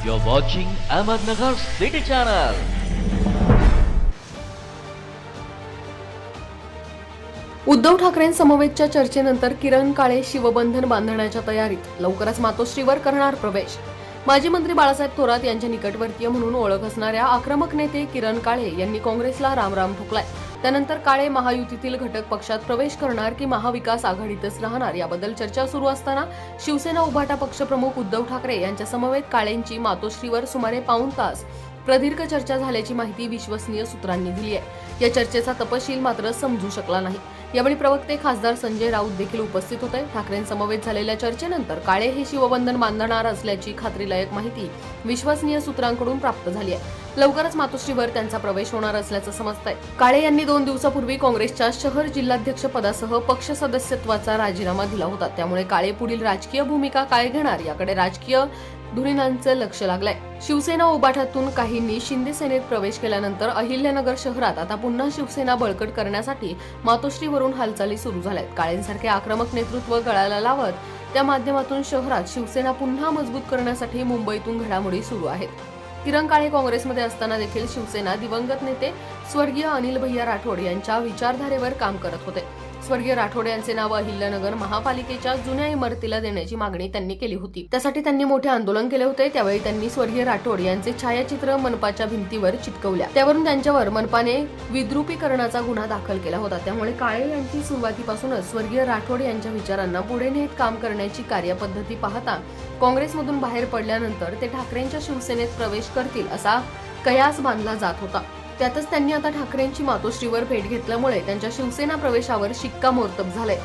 You're watching Ahmednagar City Channel. Uddhav ठाकरेंसमवेतच्या चर्चेनंतर किरण काळे शिवबंधन बांधण्याच्या तयारीत लवकरच मातोश्रीवर करणार प्रवेश माजी मंत्री बाळासाहेब थोरात यांच्या निकटवर्तीय म्हणून ओळख असणाऱ्या आक्रमक नेते किरण काळे यांनी काँग्रेसला रामराम ठोकलाय त्यानंतर काळे महायुतीतील घटक पक्षात प्रवेश करणार की महाविकास आघाडीतच राहणार याबद्दल चर्चा सुरू असताना शिवसेना उभाटा पक्षप्रमुख उद्धव ठाकरे यांच्या समवेत काळेंची मातोश्रीवर सुमारे पाऊण तास प्रदीर्घ चर्चा झाल्याची माहिती विश्वसनीय सूत्रांनी दिली आहे. या चर्चेचा तपशील मात्र समजू शकला नाही. यावेळी प्रवक्ते खासदार संजय राऊत देखील उपस्थित होते. ठाकरेंसमवेत झालेल्या चर्चेनंतर काळे हे शिवबंधन बांधणार असल्याची खात्रीलायक माहिती विश्वसनीय सूत्रांकडून प्राप्त झाली आहे. लवकरच मातोश्रीवर त्यांचा प्रवेश होणार असल्याचं समजतंय. काळे यांनी दोन दिवसापूर्वी काँग्रेसच्या शहर जिल्हाध्यक्ष पदासह पक्ष सदस्यत्वाचा राजीनामा दिला होता. त्यामुळे काळे पुढील राजकीय भूमिका काय घेणार याकडे राजकीय धुरीणांचं लक्ष लागलंय. शिवसेना उबाठातून काहींनी शिंदे सेनेत प्रवेश केल्यानंतर अहिल्यानगर शहरात आता पुन्हा शिवसेना बळकट करण्यासाठी मातोश्रीवरून हालचाली सुरू झाल्यात. काळेंसारखे आक्रमक नेतृत्व गळाला लावत त्या माध्यमातून शहरात शिवसेना पुन्हा मजबूत करण्यासाठी मुंबईतून घडामोडी सुरू आहेत. किरण काळे काँग्रेसमध्ये असताना देखील शिवसेना दिवंगत नेते स्वर्गीय अनिल भैया राठोड यांच्या विचारधारेवर काम करत होते. स्वर्गीय राठोड यांचे नाव अहिल्यानगर महापालिकेच्या जुन्या इमारतीला देण्याची मागणी त्यांनी केली होती. त्यासाठी त्यांनी मोठे आंदोलन केले होते. त्यावेळी त्यांनी स्वर्गीय राठोड यांचे छायाचित्र मनपाच्या भिंतीवर चिटकवल्या त्यावरून त्यांच्यावर मनपाने विद्रुपीकरणाचा गुन्हा दाखल केला होता. त्यामुळे काळे यांची सुरुवातीपासूनच स्वर्गीय राठोड यांच्या विचारांना पुढे नेत काम करण्याची कार्यपद्धती पाहता काँग्रेसमधून बाहेर पडल्यानंतर ते ठाकरेंच्या शिवसेनेत प्रवेश करतील असा कयास बांधला जात होता. त्यातच त्यांनी आता ठाकरेंची मातोश्रीवर भेट घेतल्यामुळे त्यांच्या शिवसेना प्रवेशावर शिक्कामोर्तब झालंय.